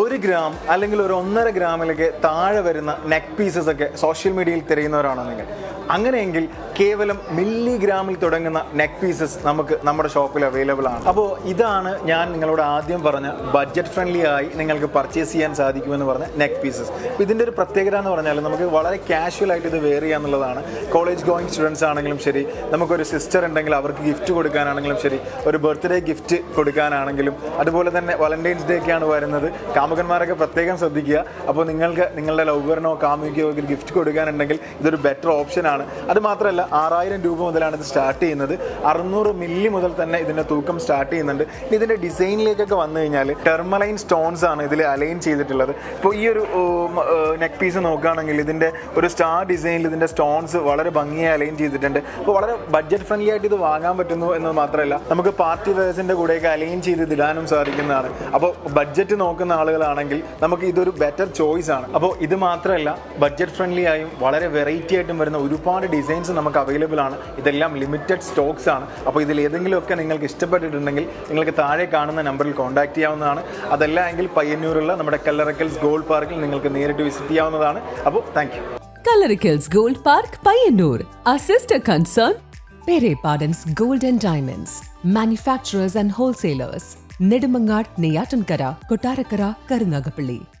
ഒരു ഗ്രാം അല്ലെങ്കിൽ ഒരു ഒന്നര ഗ്രാമിലേക്ക് താഴെ വരുന്ന നെക്ക് പീസസ് ഒക്കെ സോഷ്യൽ മീഡിയയിൽ തിരയുന്നവരാണോ നിങ്ങൾ? അങ്ങനെയെങ്കിൽ കേവലം മില്ലി ഗ്രാമിൽ തുടങ്ങുന്ന നെക്ക് പീസസ് നമുക്ക് നമ്മുടെ ഷോപ്പിൽ അവൈലബിൾ ആണ്. അപ്പോൾ ഇതാണ് ഞാൻ നിങ്ങളോട് ആദ്യം പറഞ്ഞ ബഡ്ജറ്റ് ഫ്രണ്ട്ലി ആയി നിങ്ങൾക്ക് പർച്ചേസ് ചെയ്യാൻ സാധിക്കുമെന്ന് പറഞ്ഞ നെക്ക് പീസസ് ഇതിന്റെ ഒരു പ്രത്യേകത എന്ന് പറഞ്ഞാൽ നമുക്ക് വളരെ കാഷ്വൽ ആയിട്ട് ഇത് വെയർ ചെയ്യാന്നുള്ളതാണ് കോളേജ് ഗോയിങ് സ്റ്റുഡൻസ് ആണെങ്കിലും ശരി നമുക്കൊരു സിസ്റ്റർ ഉണ്ടെങ്കിൽ അവർക്ക് ഗിഫ്റ്റ് കൊടുക്കാനാണെങ്കിലും ശരി ഒരു ബർത്ത്ഡേ ഗിഫ്റ്റ് കൊടുക്കാനാണെങ്കിലും അതുപോലെ തന്നെ വാലന്റൈൻസ് ഡേ ഒക്കെയാണ് വരുന്നത്. കാമുകന്മാരൊക്കെ പ്രത്യേകം ശ്രദ്ധിക്കുക. അപ്പോൾ നിങ്ങൾക്ക് നിങ്ങളുടെ ലൗവറിനോ കാമുകിയോ ഒരു ഗിഫ്റ്റ് കൊടുക്കാനുണ്ടെങ്കിൽ ഇതൊരു ബെറ്റർ ഓപ്ഷനാണ് അത് മാത്രമല്ല ആറായിരം രൂപ മുതലാണ് ഇത് സ്റ്റാർട്ട് ചെയ്യുന്നത്. അറുന്നൂറ് മില്ലി മുതൽ തന്നെ ഇതിന്റെ തൂക്കം സ്റ്റാർട്ട് ചെയ്യുന്നുണ്ട്. ഇനി ഇതിന്റെ ഡിസൈനിലേക്കൊക്കെ വന്നു കഴിഞ്ഞാൽ ടെർമലൈൻ സ്റ്റോൺസ് ആണ് ഇതിൽ അലൈൻ ചെയ്തിട്ടുള്ളത്. ഇപ്പോൾ ഈ ഒരു നെക്ക് പീസ് നോക്കുകയാണെങ്കിൽ ഇതിന്റെ ഒരു സ്റ്റാർ ഡിസൈനിൽ ഇതിന്റെ സ്റ്റോൺസ് വളരെ ഭംഗിയായി അലൈൻ ചെയ്തിട്ടുണ്ട്. അപ്പോൾ വളരെ ബഡ്ജറ്റ് ഫ്രണ്ട്ലി ആയിട്ട് ഇത് വാങ്ങാൻ പറ്റുന്നു എന്ന് മാത്രമല്ല നമുക്ക് പാർട്ടി വേഴ്സിന്റെ കൂടെയൊക്കെ അലൈൻ ചെയ്ത് ഇടാനും സാധിക്കുന്നതാണ്. അപ്പോൾ ബഡ്ജറ്റ് നോക്കുന്ന ആളുകളാണെങ്കിൽ നമുക്ക് ഇതൊരു ബെറ്റർ ചോയ്സ് ആണ് അപ്പോൾ ഇത് മാത്രമല്ല ബഡ്ജറ്റ് ഫ്രണ്ട്ലി ആയും വളരെ വെറൈറ്റി ആയിട്ടും വരുന്ന ഒരുപാട് ഡിസൈൻസ് നമുക്ക് അവൈലബിൾ ആണ് ഇതെല്ലാം ലിമിറ്റഡ് സ്റ്റോക്സ് ആണ് അപ്പോൾ ഇതിൽ ഏതെങ്കിലുമൊക്കെ നിങ്ങൾക്ക് ഇഷ്ടപ്പെട്ടിട്ടുണ്ടെങ്കിൽ നിങ്ങൾക്ക് താഴെ കാണുന്ന നമ്പറിൽ കോൺടാക്ട് ചെയ്യാവുന്നതാണ് അതല്ല എങ്കിൽ പയ്യന്നൂരുള്ള നമ്മുടെ കല്ലറക്കൽസ് ഗോൾഡ് പാർക്കിൽ നിങ്ങൾക്ക് നേരിട്ട് വിസിറ്റ് ചെയ്യാവുന്നതാണ് അപ്പോൾ thank you Coloricals Gold Park, Payyanur. Our sister concern, Pere Pardon's Gold and Diamonds. Manufacturers and wholesalers. Nedumangad, Neyatankara, Kotarakara, Karunagapalli.